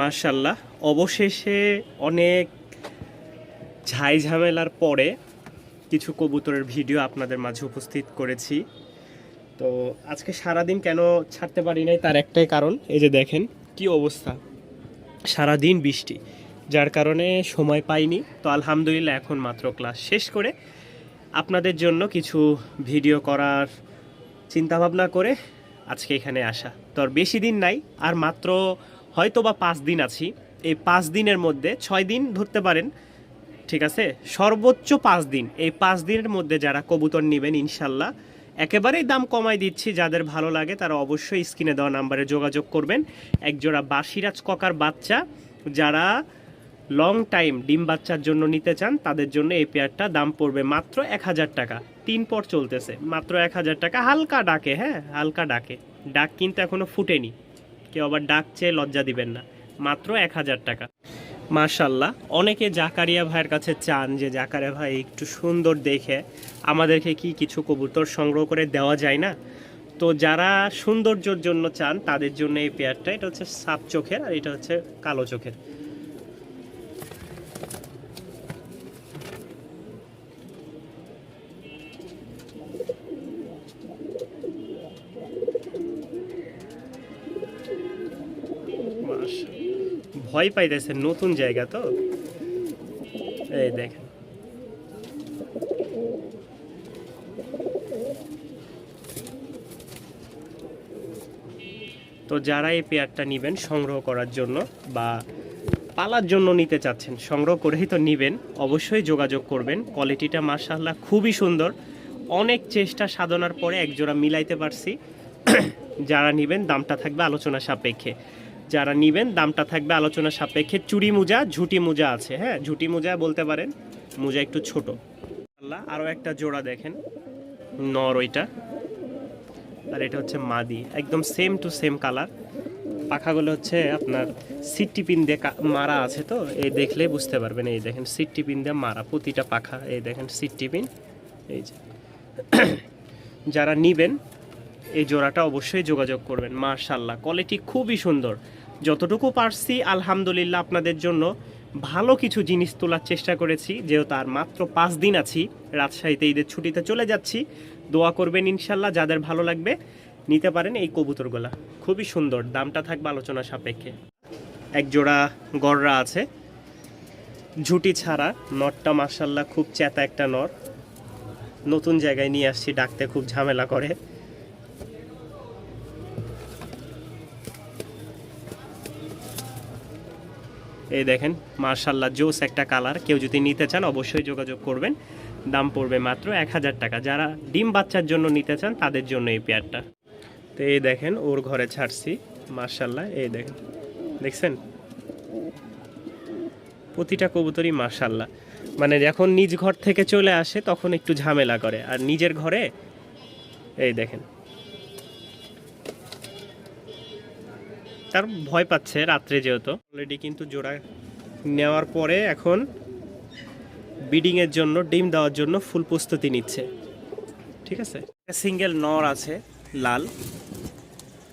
মার্শাল্লাহ অবশেষে অনেক ঝাই ঝামেলার পরে কিছু কবুতরের ভিডিও আপনাদের মাঝে উপস্থিত করেছি। তো আজকে সারাদিন কেন ছাড়তে পারি নাই তার একটাই কারণ, এই যে দেখেন কি অবস্থা। সারাদিন বৃষ্টি, যার কারণে সময় পাইনি। তো আলহামদুলিল্লাহ এখন মাত্র ক্লাস শেষ করে আপনাদের জন্য কিছু ভিডিও করার চিন্তাভাবনা করে আজকে এখানে আসা। তো বেশি দিন নাই, আর মাত্র হয়তো বা পাঁচ দিন আছি। এই পাঁচ দিনের মধ্যে ছয় দিন ধরতে পারেন। ঠিক আছে? সর্বোচ্চ পাঁচ দিন। এই পাঁচ দিনের মধ্যে যারা কবুতর নেবেন, ইনশাল্লাহ। একেবারেই দাম কমাই দিচ্ছি। যাদের ভালো লাগে, তারা অবশ্যই স্ক্রিনে দেওয়া নাম্বারে যোগাযোগ করবেন। একজোড়া বাসিরাজ ককার বাচ্চা, যারা লং টাইম ডিম বাচ্চার জন্য নিতে চান, তাদের জন্য এই পেয়ারটা দাম পড়বে মাত্র এক হাজার টাকা। তিন পর চলতেছে। মাত্র এক হাজার টাকা। হালকা ডাকে হ্যাঁ? হালকা ডাকে। ডাক কিন্তু এখনও ফুটেনি। কেউ আবার ডাক চেয়ে লজ্জা দিবেন না। মাত্র এক হাজার টাকা। মাশাল্লাহ, অনেকে জাকারিয়া ভাইয়ের কাছে চান যে, জাকারিয়া ভাই, একটু সুন্দর দেখে আমাদেরকে কি কিছু কবুতর সংগ্রহ করে দেওয়া যায় না? তো যারা সৌন্দর্যর জন্য চান, তাদের জন্য এই পেয়ারটা, এটা হচ্ছে সাপ চোখের আর এটা হচ্ছে কালো চোখের। মাশাআল্লাহ। ভয় পাইতেছে নতুন জায়গা তো। এই দেখেন। তো যারা এই পেয়ারটা নেবেন সংগ্রহ করার জন্য বা পালার জন্য নিতে চাচ্ছেন, সংগ্রহ করেই তো নেবেন, অবশ্যই যোগাযোগ করবেন। কোয়ালিটিটা মাশাআল্লাহ খুবই সুন্দর। অনেক চেষ্টা সাধনার পরে একজোড়া মিলাইতে পারছি। যারা নেবেন, দামটা থাকবে আলোচনা সাপেক্ষে। যারা নেবেন, দামটা থাকবে আলোচনা সাপেক্ষে। চুড়ি মোজা, ঝুটি মোজা আছে হ্যাঁ? ঝুটি মোজা বলতে পারেন, মোজা একটু ছোট। আল্লাহ আরও একটা জোড়া দেখেন। নর ওইটা। আর এটা হচ্ছে মাদি। একদম সেম টু সেম কালার পাখাগুলো হচ্ছে আপনার সিটটি পিন দিয়ে মারা আছে তো, এই দেখলে বুঝতে পারবেন। এই দেখেন, সিটটি পিন দিয়ে মারা, প্রতিটা পাখা। এই দেখেন, সিটটি পিন। এই যে। যারা নিবেন, এই জোড়াটা অবশ্যই যোগাযোগ করবেন। মার্শাল্লাহ কোয়ালিটি খুবই সুন্দর। যতটুকু পারছি, আলহামদুলিল্লাহ আপনাদের জন্য ভালো কিছু জিনিস তোলার চেষ্টা করেছি। যেহেতু আর মাত্র পাঁচ দিন আছি, রাজশাহীতে ঈদের ছুটিতে চলে যাচ্ছি। দোয়া করবেন ইনশাল্লাহ, যাদের ভালো লাগবে, নিতে পারেন এই কবুতরগুলা। খুবই সুন্দর, দামটা থাকবে আলোচনা সাপেক্ষে। এক জোড়া গররা আছে। ঝুটি ছাড়া নরটা মার্শাল্লাহ খুব চেতা একটা নর। নতুন জায়গায় নিয়ে আসছি, ডাকতে খুব ঝামেলা করে। এই দেখেন, মার্শাল্লাহ, জোস একটা কালার। কেউ যদি নিতে চান, অবশ্যই যোগাযোগ করবেন। দাম পড়বে মাত্র এক হাজার টাকা। যারা ডিম বাচ্চার জন্য নিতে চান, তাদের জন্য এই পেয়ারটা। তো এই দেখেন, ওর ঘরে ছাড়ছি। মার্শাল্লাহ, এই দেখেন। দেখছেন? প্রতিটা কবুতরই মার্শাল্লাহ। মানে যখন নিজ ঘর থেকে চলে আসে, তখন একটু ঝামেলা করে। আর নিজের ঘরে, এই দেখেন। তার ভয় পাচ্ছে রাত্রে যেহেতু। অলরেডি কিন্তু জোড়া নেওয়ার পরে এখন বিডিংয়ের জন্য, ডিম দেওয়ার জন্য ফুল প্রস্তুতি নিচ্ছে। ঠিক আছে? সিঙ্গেল নর আছে, লাল।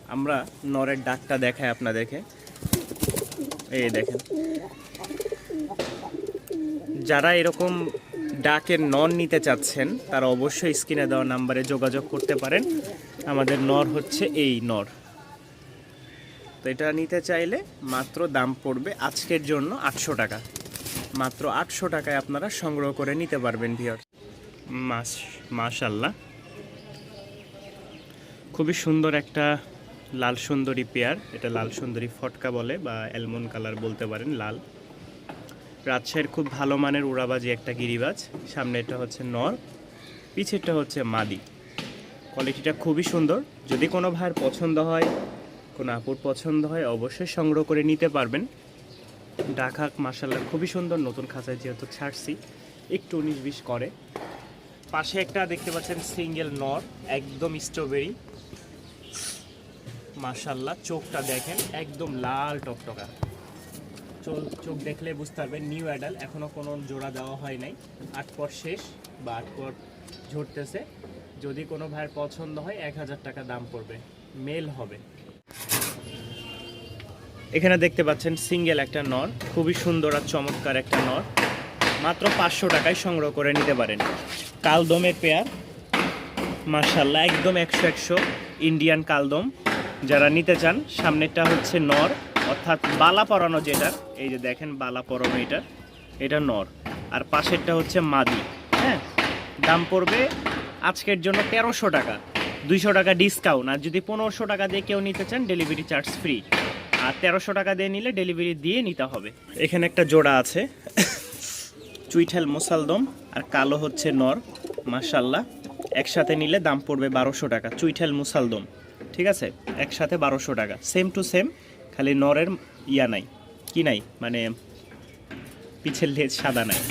আমরা নরের ডাকটা দেখাই আপনাদেরকে। এই দেখেন। যারা এরকম ডাকের নর নিতে চাচ্ছেন, তারা অবশ্যই স্ক্রিনে দেওয়া নাম্বারে যোগাযোগ করতে পারেন। আমাদের নর হচ্ছে এই নর। তো এটা নিতে চাইলে মাত্র দাম পড়বে আজকের জন্য আটশো টাকা। মাত্র আটশো টাকায় আপনারা সংগ্রহ করে নিতে পারবেন ভিওর। মাস মাশাল্লাহ খুবই সুন্দর একটা লাল সুন্দরী পেয়ার, এটা লাল সুন্দরী ফটকা বলে বা অ্যালমন কালার বলতে পারেন, লাল। রাজশাহীর খুব ভালো মানের উড়াবাজি একটা গিরিবাজ সামনে এটা হচ্ছে নর, পিছেরটা হচ্ছে মাদি। কোয়ালিটিটা খুবই সুন্দর। যদি কোনো ভাইয়ের পছন্দ হয় কোনো আপুর পছন্দ হয় অবশ্যই সংগ্রহ করে নিতে পারবেন। ঢাকা মাসাল্লাহ খুবই সুন্দর, নতুন খাঁচায় যেহেতু ছাড়ছি, একটু উনিশ বিশ করে। পাশে একটা দেখতে পাচ্ছেন সিঙ্গেল নর, একদম স্ট্রবেরি। মাশাল্লাহ চোখটা দেখেন, একদম লাল টকটকা। চোখ চোখ দেখলে বুঝতে পারবেন, নিউ অ্যাডাল এখনও কোনো জোড়া দেওয়া হয় নাই। আট পর শেষ, বা আট পর ঝরতেছে। যদি কোনো ভাইয়ের পছন্দ হয়, এক হাজার টাকা দাম পড়বে, মেল হবে। এখানে দেখতে পাচ্ছেন সিঙ্গেল একটা নর, খুবই সুন্দর আর চমৎকার একটা নর। মাত্র পাঁচশো টাকায় সংগ্রহ করে নিতে পারেন। কালদমের পেয়ার মার্শাল্লাহ একদম একশো একশো ইন্ডিয়ান কালদম। যারা নিতে চান, সামনেরটা হচ্ছে নর, অর্থাৎ বালা পরানো যেটা, এই যে দেখেন বালা পরানো এটা এটা নর। আর পাশেরটা হচ্ছে মাদি হ্যাঁ? দাম পড়বে আজকের জন্য তেরোশো টাকা, দুইশো টাকা ডিসকাউন্ট আর যদি পনেরোশো টাকা দিয়ে কেউ নিতে চান ডেলিভারি চার্জ ফ্রি আর তেরোশো টাকা দিয়ে নিলে ডেলিভারি দিয়ে নিতে হবে। এখানে একটা জোড়া আছে। চুইঠাল মোসালদম আর কালো হচ্ছে নর মাশাল্লাহ একসাথে নিলে দাম পড়বে বারোশো টাকা, চুইঠাল মুসালদম। ঠিক আছে? একসাথে বারোশো টাকা। সেম টু সেম খালি নরের ইয়া নাই। কি নাই? মানে পিছের লেজ সাদা নাই।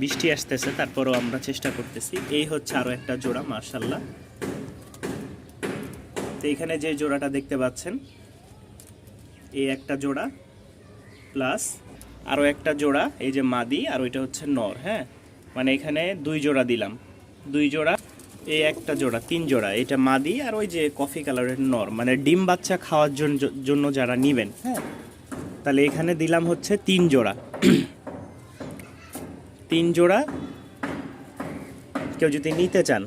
বৃষ্টি আসতেছে, তারপরেও আমরা চেষ্টা করতেছি। এই হচ্ছে আরও একটা জোড়া মার্শাল্লাহ তো এখানে যে জোড়াটা দেখতে পাচ্ছেন এই একটা জোড়া প্লাস আরও একটা জোড়া, এই যে মাদি, আর ওইটা হচ্ছে নর হ্যাঁ? মানে এখানে দুই জোড়া দিলাম। দুই জোড়া, এই একটা জোড়া, তিন জোড়া, এটা মাদি আর ওই যে কফি কালারের নর মানে ডিম বাচ্চা খাওয়ার জন্য যারা নিবেন হ্যাঁ? তাহলে এখানে দিলাম হচ্ছে তিন জোড়া। তিন জোড়া, কেউ যদি নিতে চান,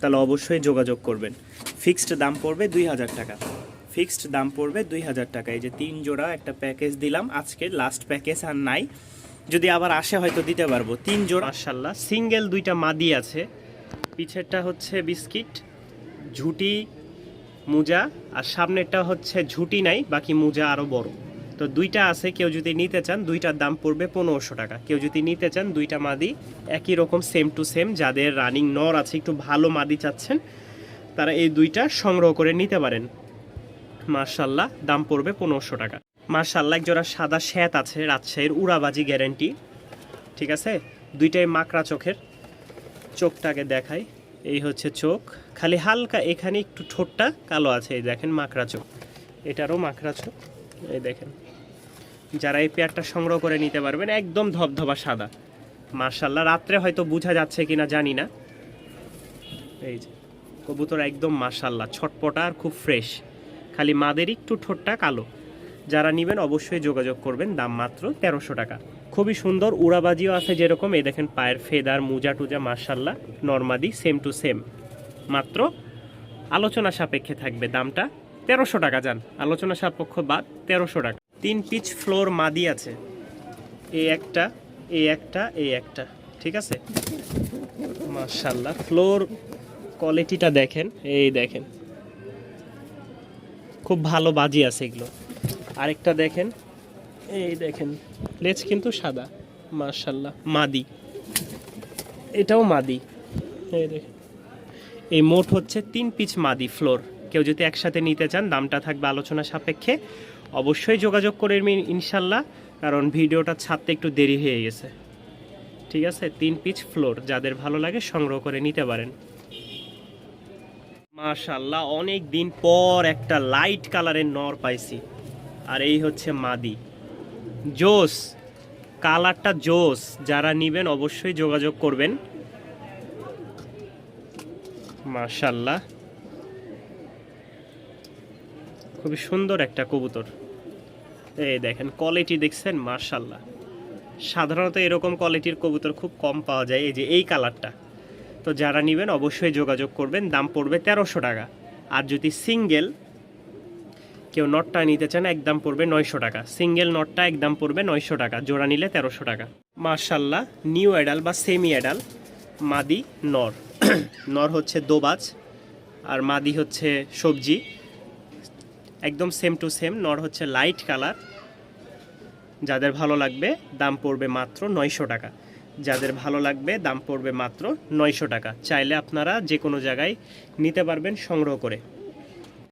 তাহলে অবশ্যই যোগাযোগ করবেন। ফিক্সড দাম পড়বে দুই হাজার টাকা। ফিক্সড দাম পড়বে দুই হাজার টাকা। এই যে তিন জোড়া একটা প্যাকেজ দিলাম আজকে লাস্ট প্যাকেজ আর নাই। যদি আবার আসে হয়তো দিতে পারব। তিন জোড়া মার্শাল্লাহ সিঙ্গেল দুইটা মাদি আছে। পিছেরটা হচ্ছে বিস্কিট, ঝুটি, মুজা, আর সামনেরটা হচ্ছে ঝুটি নাই, বাকি মুজা আরও বড়। তো দুইটা আছে, কেউ যদি নিতে চান, দুইটার দাম পড়বে পনেরোশো টাকা। কেউ যদি নিতে চান, দুইটা মাদি, একই রকম সেম টু সেম যাদের রানিং নর আছে, একটু ভালো মাদি চাচ্ছেন, তারা এই দুইটা সংগ্রহ করে নিতে পারেন। মার্শাল্লাহ দাম পড়বে পনেরোশো টাকা। মার্শাল্লাহ এক জোড়া সাদা শ্যাত আছে, রাজশাহীর উড়াবাজি গ্যারেন্টি। ঠিক আছে? দুইটাই মাকড়া চোখের। চোখটাকে দেখাই। এই হচ্ছে চোখ। খালি হালকা, এখানে একটু ঠোঁটটা কালো আছে, এই দেখেন মাকড়া চোখ। এটারও মাকড়া চোখ, এই দেখেন। যারা এই পেয়ারটা সংগ্রহ করে নিতে পারবেন, একদম ধবধবা সাদা। মার্শাল্লাহ রাত্রে হয়তো বোঝা যাচ্ছে কিনা জানি না। এই যে, কবুতর একদম মার্শাল্লাহ ছটপটা আর খুব ফ্রেশ খালি মাদের একটু ঠোঁটটা কালো। যারা নেবেন অবশ্যই যোগাযোগ করবেন, দাম মাত্র তেরোশো টাকা। খুবই সুন্দর উড়াবাজিও আছে যেরকম, এই দেখেন পায়ের ফেদার, মুজা টুজা মার্শাল্লাহ নর্মাদি সেম টু সেম মাত্র আলোচনা সাপেক্ষে থাকবে দামটা তেরোশো টাকা, যান। আলোচনা সাপেক্ষ বাদ তেরোশো টাকা। তিন পিচ ফ্লোর মাদি আছে। এই একটা এই একটা এই একটা, ঠিক আছে? মার্শাল্লাহ ফ্লোর কোয়ালিটিটা দেখেন, এই দেখেন। খুব ভালো বাজি আছে এগুলো। আরেকটা দেখেন, এই দেখেন, লেজ কিন্তু সাদা মার্শাল্লাহ মাদি। এটাও মাদি। এই দেখেন, এই মোট হচ্ছে তিন পিচ মাদি ফ্লোর। কেউ যদি একসাথে নিতে চান, দামটা থাকবে আলোচনা সাপেক্ষে। অবশ্যই যোগাযোগ করে ইনশাল্লাহ কারণ ভিডিওটা ছাড়তে একটু দেরি হয়ে গেছে। ঠিক আছে, তিন পিচ ফ্লোর, যাদের ভালো লাগে সংগ্রহ করে নিতে পারেন। মাশাল্লাহ অনেক দিন পর একটা লাইট কালারের নর পাইছি। আর এই হচ্ছে মাদি। জোস কালারটা জোস। যারা নিবেন অবশ্যই যোগাযোগ করবেন। মাশাল্লাহ খুবই সুন্দর একটা কবুতর। এই দেখেন কোয়ালিটি দেখছেন মার্শাল্লাহ সাধারণত এরকম কোয়ালিটির কবুতর খুব কম পাওয়া যায়। এই যে, এই কালারটা তো যারা নেবেন অবশ্যই যোগাযোগ করবেন। দাম পড়বে তেরোশো টাকা। আর যদি সিঙ্গেল কেউ নটটা নিতে চান একদম পড়বে নয়শো টাকা। সিঙ্গেল নটটা একদম পড়বে নয়শো টাকা। জোড়া নিলে তেরোশো টাকা। মার্শাল্লাহ নিউ অ্যাডাল বা সেমি অ্যাডাল, মাদি, নর। নর হচ্ছে দোবাজ, আর মাদি হচ্ছে সবজি। একদম সেম টু সেম নর হচ্ছে লাইট কালার যাদের ভালো লাগবে, দাম পড়বে মাত্র নয়শো টাকা। যাদের ভালো লাগবে, দাম পড়বে মাত্র নয়শো টাকা। চাইলে আপনারা যে কোনো জায়গায় নিতে পারবেন সংগ্রহ করে।